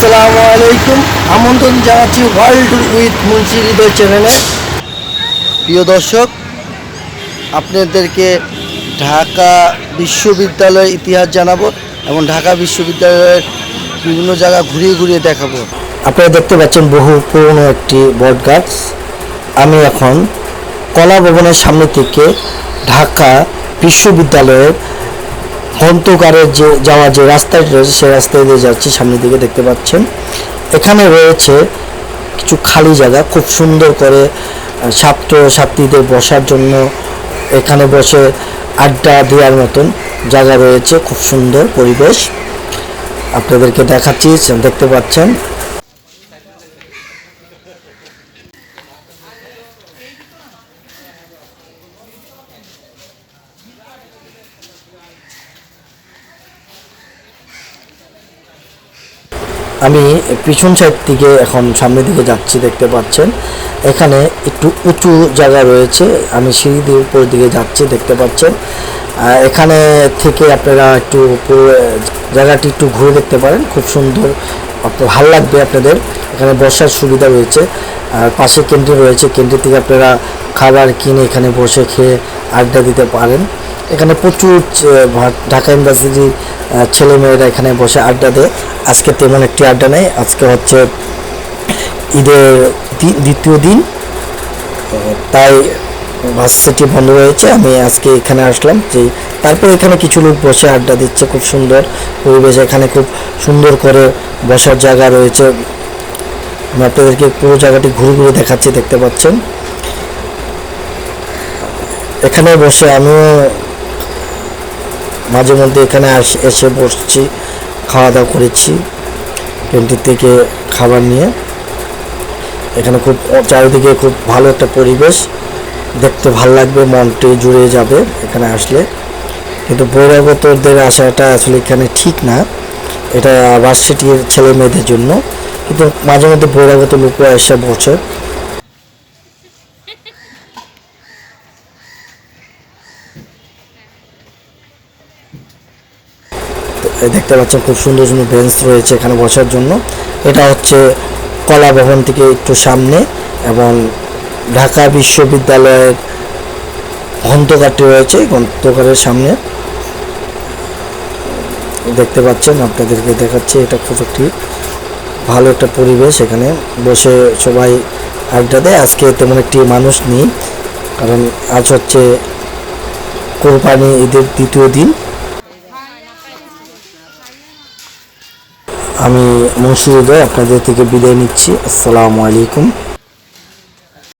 আসসালামু আলাইকুম। আমন্ত্রণ জানাচ্ছি ওয়ার্ল্ড উইথ মুন্সি হৃদয় চ্যানেলে প্রিয় দর্শক, আপনাদেরকে ঢাকা বিশ্ববিদ্যালয়ের ইতিহাস জানাব এবং ঢাকা বিশ্ববিদ্যালয়ের বিভিন্ন জায়গা ঘুরিয়ে ঘুরিয়ে দেখাবো। আপনারা দেখতে পাচ্ছেন বহু পুরনো একটি বট গাছ। আমি এখন কলা ভবনের সামনে থেকে ঢাকা বিশ্ববিদ্যালয়ের গ্রন্থকারের যে যাওয়ার যে রাস্তাটি রয়েছে, সেই রাস্তায় দিয়ে যাচ্ছি, সামনের দিকে দেখতে পাচ্ছেন। এখানে রয়েছে কিছু খালি জায়গা, খুব সুন্দর করে ছাত্র ছাত্রীদের বসার জন্য এখানে বসে আড্ডা দেওয়ার মতন জায়গা রয়েছে, খুব সুন্দর পরিবেশ। আপনাদেরকে দেখাচ্ছি, দেখতে পাচ্ছেন। আমি পিছন সাইড থেকে এখন সামনের দিকে যাচ্ছি, দেখতে পাচ্ছেন। এখানে একটু উঁচু জায়গা রয়েছে, আমি সিঁড়ি দিয়ে উপর দিকে যাচ্ছি, দেখতে পাচ্ছেন। এখানে থেকে আপনারা একটু জায়গাটি একটু ঘুরে দেখতে পারেন, খুব সুন্দর ভালো লাগবে আপনাদের। এখানে বসার সুবিধা রয়েছে। আর পাশে ক্যান্টিন রয়েছে ক্যান্টিন থেকে আপনারা খাবার কিনে এখানে বসে খেয়ে আড্ডা দিতে পারেন। এখানে প্রচুর ঢাকা ইউনিভার্সিটির ছেলে মেয়েরা এখানে বসে আড্ডা দেয়। আজকে তেমন একটি আড্ডা নেই, আজকে হচ্ছে ঈদের দ্বিতীয় দিন। তাই ভার্সিটি বন্ধ রয়েছে, আমি আজকে এখানে আসলাম যে তারপর এখানে কিছু লোক বসে আড্ডা দিচ্ছে, খুব সুন্দর পরিবেশ, এখানে খুব সুন্দর করে বসার জায়গা রয়েছে। আমি আপনাদেরকে পুরো জায়গাটি ঘুরে ঘুরে দেখাচ্ছি, দেখতে পাচ্ছেন। এখানে বসে আমিও মাঝে মধ্যে এখানে আস- এসে বসছি, খাওয়া দাওয়া করেছি ক্যান্টিন থেকে খাবার নিয়ে। এখানে খুব চারিদিকে খুব ভালো একটা পরিবেশ। দেখতে ভালো লাগবে মনটি জুড়ে যাবে এখানে আসলে। কিন্তু বহিরাগতদের আসাটা আসলে এখানে ঠিক না। এটা ভার্সিটির ছেলে মেয়েদের জন্য। কিন্তু মাঝে মধ্যে বহিরাগত লোকও এসে বসে। দেখতে পাচ্ছেন খুব সুন্দর সুন্দর বেঞ্চ রয়েছে এখানে বসার জন্য। এটা হচ্ছে কলা ভবন থেকে একটু সামনে এবং ঢাকা বিশ্ববিদ্যালয়ের গ্রন্থকারটি রয়েছে গ্রন্থকারের সামনে। দেখতে পাচ্ছেন, আপনাদেরকে দেখাচ্ছি, এটা খুব একটি ভালো একটা পরিবেশ এখানে। বসে সবাই আড্ডা দেয়। আজকে তেমন একটি মানুষ নেই, কারণ আজ হচ্ছে কোরবানি ঈদের দ্বিতীয় দিন। আমি মুর্শিদে আপনাদের থেকে বিদায় নিচ্ছি। আসসালামু আলাইকুম।